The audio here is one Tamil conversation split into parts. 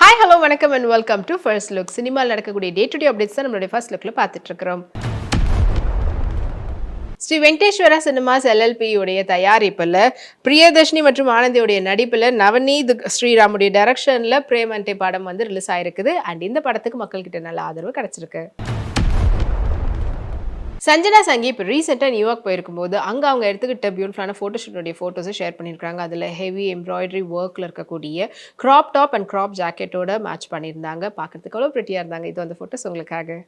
ஹாய் ஹலோ வணக்கம் and welcome to first look சினிமாவில் நடக்கக்கூடிய டே டு டே அப்டேட்ஸ் தான் நம்மளுடைய ஃபர்ஸ்ட் லுக்கில் பார்த்துட்ருக்குறோம். ஸ்ரீ வெங்கடேஸ்வரா சினிமாஸ் எல்எல்பியுடைய தயாரிப்பில் பிரியதர்ஷினி மற்றும் ஆனந்தியுடைய நடிப்பில் நவநீத் ஸ்ரீராமுடைய டைரக்ஷனில் பிரேமண்டே படம் வந்து ரிலீஸ் ஆயிருக்குது. அண்ட் இந்த படத்துக்கு மக்கள்கிட்ட நல்ல ஆதரவு கிடைச்சிருக்கு. சஞ்சனா சங்கி இப்போ ரீசெண்டாக நியூயார்க் போயிருக்கும்போது அங்கே அவங்க எடுத்துக்கிட்ட பியூட்டிஃபுல்லான ஃபோட்டோஷூட்டுடைய ஃபோட்டோஸை ஷேர் பண்ணியிருக்காங்க அதில் ஹெவி எம்ப்ராய்டரி ஒர்க்கில் இருக்கக்கூடிய க்ராப் டாப் அண்ட் க்ராப் ஜாக்கெட்டோட மேட்ச் பண்ணியிருந்தாங்க. பார்க்குறதுக்கு அவ்வளோ ப்ரிட்டியாக இருந்தாங்க. இது அந்த ஃபோட்டோஸ் உங்களுக்காக.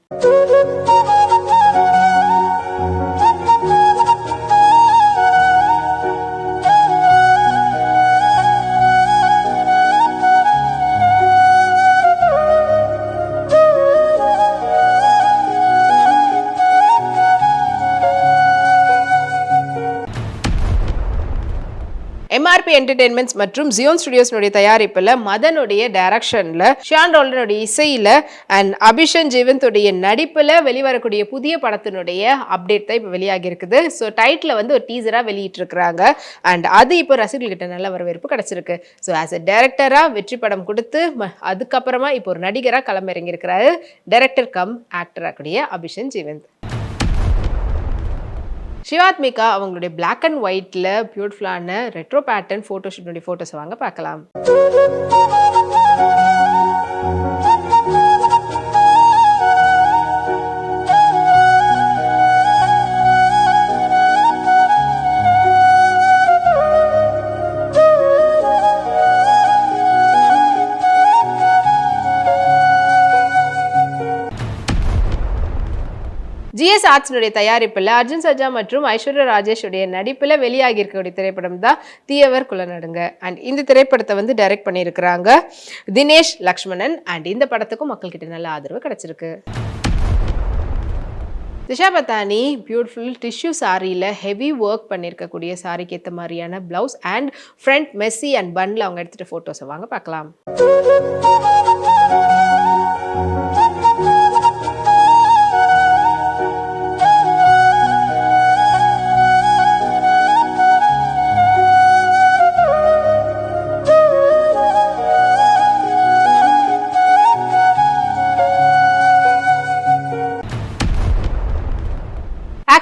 எம்ஆர்பி என்டர்டெயின்மெண்ட்ஸ் மற்றும் ஜியோன் ஸ்டுடியோஸ்னுடைய தயாரிப்பில் மதனுடைய டைரக்ஷனில் ஷியான் ரோலனுடைய இசையில் அண்ட் அபிஷன் ஜீவந்தோடைய நடிப்பில் வெளிவரக்கூடிய புதிய படத்தினுடைய அப்டேட் தான் இப்போ வெளியாகி இருக்குது ஸோ டைட்டில் வந்து ஒரு டீசராக வெளியிட்டிருக்கிறாங்க. அண்ட் அது இப்போ ரசிகர்கள்கிட்ட நல்ல வரவேற்பு கிடச்சிருக்கு. ஸோ ஆஸ் எ டேரக்டராக வெற்றி படம் கொடுத்து ம- அதுக்கப்புறமா இப்போ ஒரு நடிகராக களமிறங்கியிருக்கிறாரு. டேரக்டர் கம் ஆக்டராக கூடிய அபிஷன் ஜீவந்த் சிவாத்மிகா அவங்களுடைய பிளாக் அண்ட் ஒயிட்ல பியூட்டிஃபுல்லான ரெட்ரோ பேட்டர்ன் ஃபோட்டோஷூட்னுடைய ஃபோட்டோஸ் வாங்க பார்க்கலாம். ஜிஎஸ் ஆர்ட்ஸினுடைய தயாரிப்பில் அர்ஜுன் சஜா மற்றும் ஐஸ்வர்யா ராஜேஷுடைய நடிப்பில் வெளியாகி இருக்கக்கூடிய திரைப்படம் தான் தீயவர் குலநடுங்க. அண்ட் இந்த திரைப்படத்தை வந்து டைரக்ட் பண்ணியிருக்கிறாங்க தினேஷ் லக்ஷ்மணன். அண்ட் இந்த படத்துக்கும் மக்கள்கிட்ட நல்ல ஆதரவு கிடைச்சிருக்கு. திஷா பத்தானி பியூட்டிஃபுல் டிஷ்யூ சாரியில் ஹெவி ஒர்க் பண்ணியிருக்கக்கூடிய சாரிக்கு ஏற்ற மாதிரியான blouse and front messy and பன்னில் அவங்க எடுத்துகிட்டு ஃபோட்டோஸை வாங்க பார்க்கலாம்.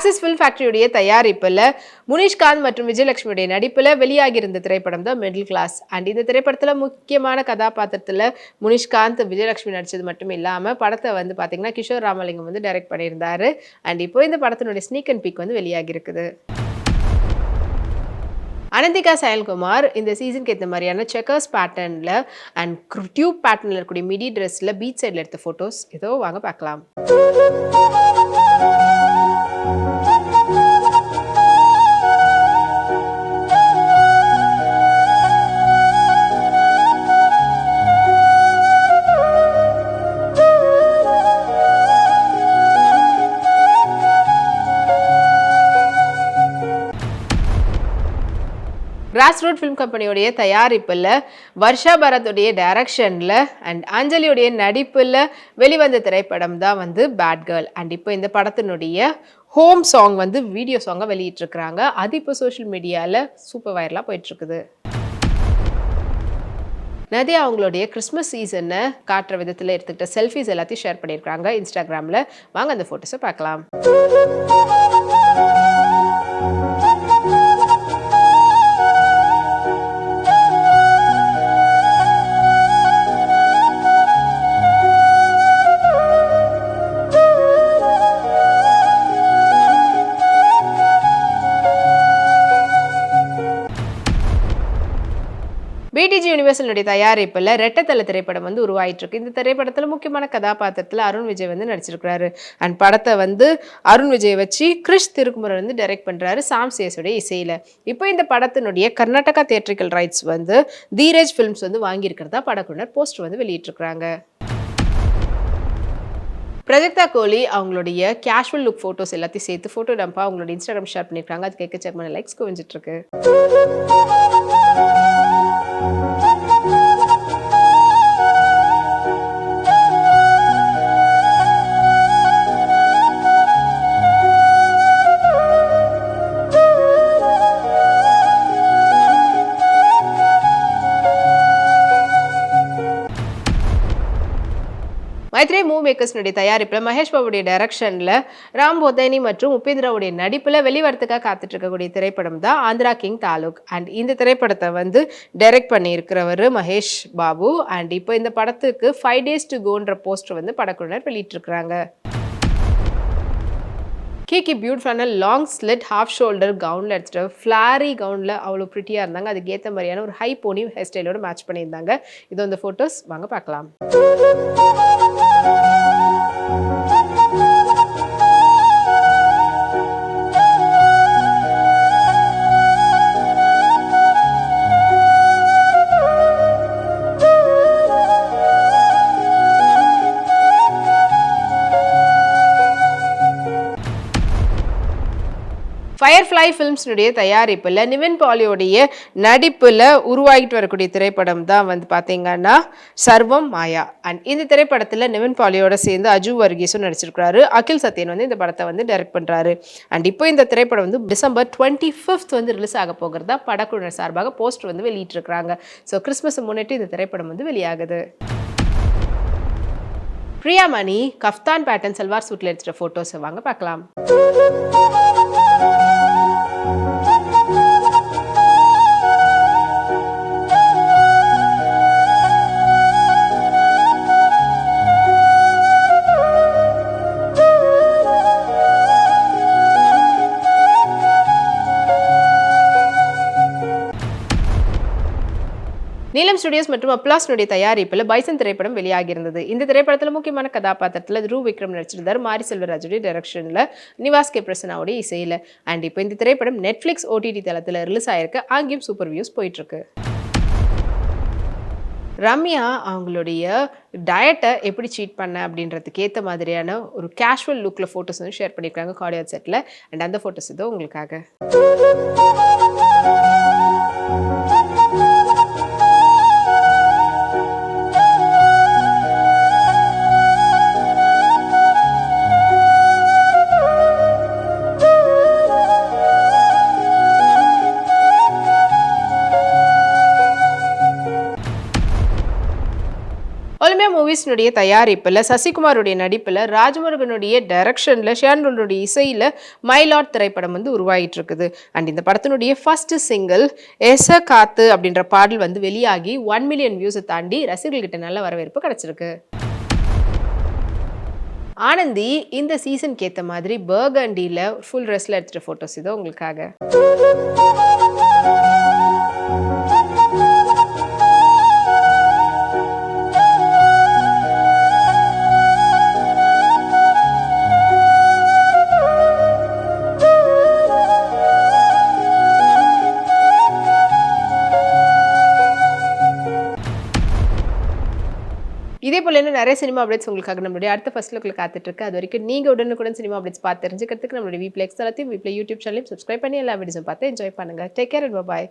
ஆக்சிஸ் ஃபில் ஃபேக்டரியுடைய தயாரிப்பில் முனிஷ்காந்த் மற்றும் விஜயலட்சுமியுடைய நடிப்பில் வெளியாகியிருந்த திரைப்படம் தான் மிடில் கிளாஸ் அண்ட் இந்த திரைப்படத்தில் முக்கியமான கதாபாத்திரத்தில் முனிஷ்காந்த் விஜயலட்சுமி நடித்தது மட்டும் இல்லாமல் படத்தை வந்து பார்த்தீங்கன்னா கிஷோர் ராமலிங்கம் வந்து டைரக்ட் பண்ணியிருந்தாரு. அண்ட் இப்போ இந்த படத்தினுடைய ஸ்னீக் அண்ட் பீக் வந்து வெளியாகி இருக்குது அனந்திகா சயல்குமார் இந்த சீசனுக்கு ஏற்ற மாதிரியான செக்கர்ஸ் பேட்டர்னில் அண்ட் டியூப் பேட்டர்னில் இருக்கக்கூடிய மிடி ட்ரெஸ்ஸில் பீச் சைடில் எடுத்த ஃபோட்டோஸ் ஏதோ வாங்க பார்க்கலாம். கிராஸ் ரூட் ஃபிலிம் கம்பெனியோடைய தயாரிப்பில் வர்ஷா பரத்துடைய டைரக்ஷனில் அண்ட் அஞ்சலியுடைய நடிப்பில் வெளிவந்த திரைப்படம் தான் வந்து பேட் கேர்ள் அண்ட் இப்போ இந்த படத்தினுடைய ஹோம் சாங் வந்து வீடியோ சாங்காக வெளியிட்டிருக்கிறாங்க. அது இப்போ சோஷியல் மீடியாவில் சூப்பர் வைரலாக போயிட்டுருக்குது. நதியா அவங்களுடைய கிறிஸ்மஸ் சீசனை காட்டுற விதத்தில் எடுத்துக்கிட்ட செல்ஃபிஸ் எல்லாத்தையும் ஷேர் பண்ணியிருக்காங்க இன்ஸ்டாகிராமில் வாங்க அந்த ஃபோட்டோஸை பார்க்கலாம். டிடிஜி யூனிவர்சலுடைய தயாரிப்பில் ரெட்டத்தலை திரைப்படம் வந்து உருவாயிட்டு இருக்கு இந்த திரைப்படத்தில் முக்கியமான கதாபாத்திரத்தில் அருண் விஜய் வந்து நடிச்சிருக்கிறாரு. அண்ட் படத்தை வந்து அருண் விஜய் வச்சு கிறிஷ் திருக்குமரன் வந்து டைரக்ட் பண்ணுறாரு சாம் சேஸுடைய இசையில். இப்போ இந்த படத்தினுடைய கர்நாடகா தியேட்ரிக்கல் ரைட்ஸ் வந்து தீரஜ் ஃபிலிம்ஸ் வந்து வாங்கியிருக்கிறதா படக்குழுனர் போஸ்டர் வந்து வெளியிட்டிருக்கிறாங்க. பிரஜக்தா கோலி அவங்களுடைய கேஷுவல் லுக் ஃபோட்டோஸ் எல்லாத்தையும் சேர்த்து ஃபோட்டோ டம்பா அவங்களோட இன்ஸ்டாகிராம் ஷேர் பண்ணியிருக்காங்க. அது கேட்க செக் பண்ண லைக்ஸ் குவிஞ்சிட்ருக்கு மைத்ரே மூவ் மேக்கர்ஸ்னுடைய தயாரிப்பில் மகேஷ் பாபுடைய டைரக்ஷனில் ராம் போதேனி மற்றும் உபேந்திராவுடைய நடிப்பில் வெளிவரத்துக்காக காத்துட்டு இருக்கக்கூடிய திரைப்படம் தான் ஆந்திரா கிங் தாலுக். அண்ட் இந்த திரைப்படத்தை வந்து டைரக்ட் பண்ணியிருக்கிறவர் மகேஷ் பாபு. அண்ட் இப்போ இந்த படத்துக்கு ஃபைவ் டேஸ் டு கோன்ற போஸ்டர் வந்து படக்குழுவினர் வெளியிட்டிருக்கிறாங்க. கீக்கி பியூட்டிஃபுல்லான லாங் ஸ்லிட் ஹாஃப் ஷோல்டர் கவுனில் எடுத்துகிட்டு ஃப்ளாரி கவுனில் அவ்வளோ ப்ரிட்டியாக இருந்தாங்க. அதுக்கு ஏற்ற மாதிரியான ஒரு ஹை போனி ஹேர் ஸ்டைலோட மேட்ச் பண்ணியிருந்தாங்க. இது அந்த ஃபோட்டோஸ் வாங்க பார்க்கலாம். ஃபயர்ஃப்ளை ஃபிலிம்ஸ்னுடைய தயாரிப்பில் நிவின் பாலியோடைய நடிப்பில் உருவாகிட்டு வரக்கூடிய திரைப்படம் தான் வந்து பார்த்தீங்கன்னா சர்வம் மாயா. அண்ட் இந்த திரைப்படத்தில் நிவின் பாலியோட சேர்ந்து அஜு வர்கீஸும் நடிச்சிருக்கிறாரு. அகில் சத்யன் வந்து இந்த படத்தை வந்து டைரக்ட் பண்ணுறாரு அண்ட் இப்போ இந்த திரைப்படம் வந்து டிசம்பர் டுவெண்ட்டி ஃபிஃப்த் வந்து ரிலீஸ் ஆக போகிறதா படக்குழுவினர் சார்பாக போஸ்டர் வந்து வெளியிட்டிருக்கிறாங்க. ஸோ கிறிஸ்மஸ் முன்னிட்டு இந்த திரைப்படம் வந்து வெளியாகுது. பிரியாமணி கஃப்தான் பேட்டன் சல்வார் சூட்டில் எடுத்துகிட்ட ஃபோட்டோஸை வாங்க பார்க்கலாம். நீலம் ஸ்டுடியோஸ் மற்றும் அப்ளாஸ்னுடைய தயாரிப்பில் பைசன் திரைப்படம் வெளியாகியிருந்தது. இந்த திரைப்படத்தில் முக்கியமான கதாபாத்திரத்தில் ரூ. விக்ரம் நடிச்சிருந்தார். மாரி செல்வராஜுடைய டைரக்ஷனில் நிவாஸ் கே. பிரசனாவுடைய இசையில். அண்ட் இப்போ இந்த திரைப்படம் நெட்ஃப்ளிக்ஸ் ஓடிடி தளத்தில் ரிலீஸ் ஆயிருக்கு. அங்கேயும் சூப்பர் வியூஸ் போயிட்டுருக்கு. ரம்யா அவங்களுடைய டயட்டை எப்படி சீட் பண்ண அப்படின்றதுக்கு ஏற்ற மாதிரியான ஒரு கேஷுவல் லுக்கில் ஃபோட்டோஸ் வந்து ஷேர் பண்ணியிருக்காங்க. கார்டியாட் செட்டில் அண்ட் அந்த ஃபோட்டோஸ் இதோ உங்களுக்காக. ரம்யா மூவிஸ்னுடைய தயாரிப்பில் சசிகுமாருடைய நடிப்பில் ராஜமுருகனுடைய டைரக்ஷனில் ஷியான்ருடைய இசையில் மைலாட் திரைப்படம் வந்து உருவாகிட்டு இருக்குது அண்ட் இந்த படத்தினுடைய ஃபர்ஸ்ட் சிங்கிள் எச காத்து அப்படின்ற பாடல் வந்து வெளியாகி ஒன் மில்லியன் வியூஸை தாண்டி ரசிகர்கள்கிட்ட நல்ல வரவேற்பு கிடைச்சிருக்கு. ஆனந்தி இந்த சீசனுக்கு ஏற்ற மாதிரி பர்கண்டியில் ஃபுல் ட்ரெஸ்ஸில் எடுத்துகிட்ட ஃபோட்டோஸ் இதோ உங்களுக்காக. இதே போல இன்னும் நிறைய சினிமா அப்டேட்ஸ் உங்களுக்காக நம்மளுடைய அடுத்த ஃபர்ஸ்ட் லுக்கில் காத்துட்டுருக்கு அது வரைக்கும் நீங்கள் உடனுக்குடன் சினிமா அப்டேட்ஸ் பார்த்து தெரிஞ்சுக்கிறதுக்கு நம்மளுடைய வீப்ளெக்ஸ் எல்லாத்தையும் வீப்ளே யூடியூப் சேனலையும் சப்ஸ்கிரைப் பண்ணி எல்லா வீடியோஸும் பார்த்து என்ஜாய் பண்ணுங்க. Take care and bye